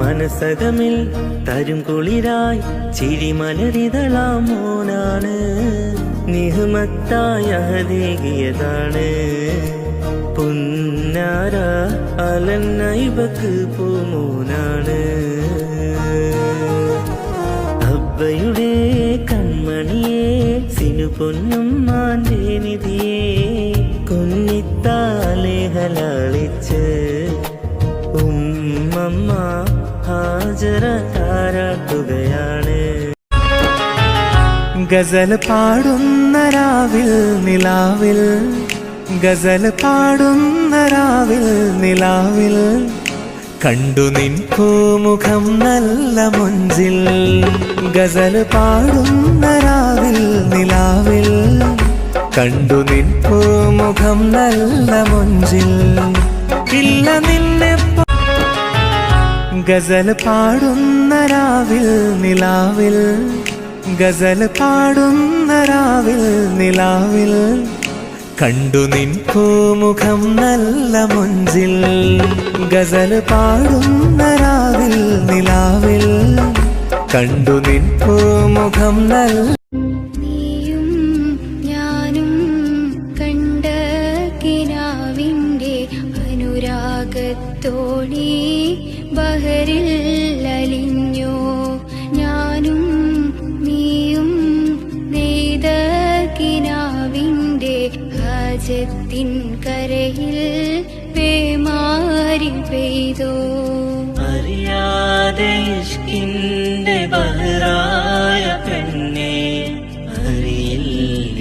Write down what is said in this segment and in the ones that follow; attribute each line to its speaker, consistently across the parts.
Speaker 1: മനസ്സകമിൽ തരും കുളിരായി ചിരിമലരിതളാം മോനാണ്. നിഹമത്തായ ഹദേകിയതാണ് പുന്നാര അലന്നൈബക്ക് പൂമോനാണ്. അബ്ബയുടെ കൺമണിയെ സിനു പൊന്നും മാന്റെ നിധിയെ കുന്നിത്താലെ ഹാജര ഗസൽ പാടുന്ന രാവിൽ നിലാവിൽ ഗസൽ പാടുന്ന രാവിൽ നിലാവിൽ കണ്ടു നിൻ പൂമുഖം നല്ല മുഞ്ചിൽ. ഗസൽ പാടുന്ന രാവിൽ നിലാവിൽ കണ്ടു നിൻ പൂമുഖം നല്ല മുഞ്ചിൽ. ഇല്ല നിന്നെ ഗസൽ പാടുന്ന രാവിൽ നിലാവിൽ. ഗസൽ പാടുന്ന രാവിൽ നിലാവിൽ. കണ്ടു നിൻ പൂമുഖം നല്ല മുഞ്ചിൽ. ഗസൽ പാടുന്ന രാവിൽ നിലാവിൽ. കണ്ടു നിൻ പൂമുഖം നല്ല
Speaker 2: അനുരാഗത്തോളി ബഹരിൽ ലലിഞ്ഞോ ഞാനും നീയും നെയ്തകിനാവിന്റെ ഹജത്തിൻ കരയിൽ പേമാരി പെയ്തോ. അറിയാതെ ഇഷ്കിന്റെ പെണ്ണെ അറിയില്ല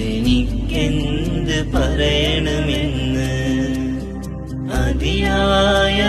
Speaker 2: പറയണമെന്ന്. അതിയായ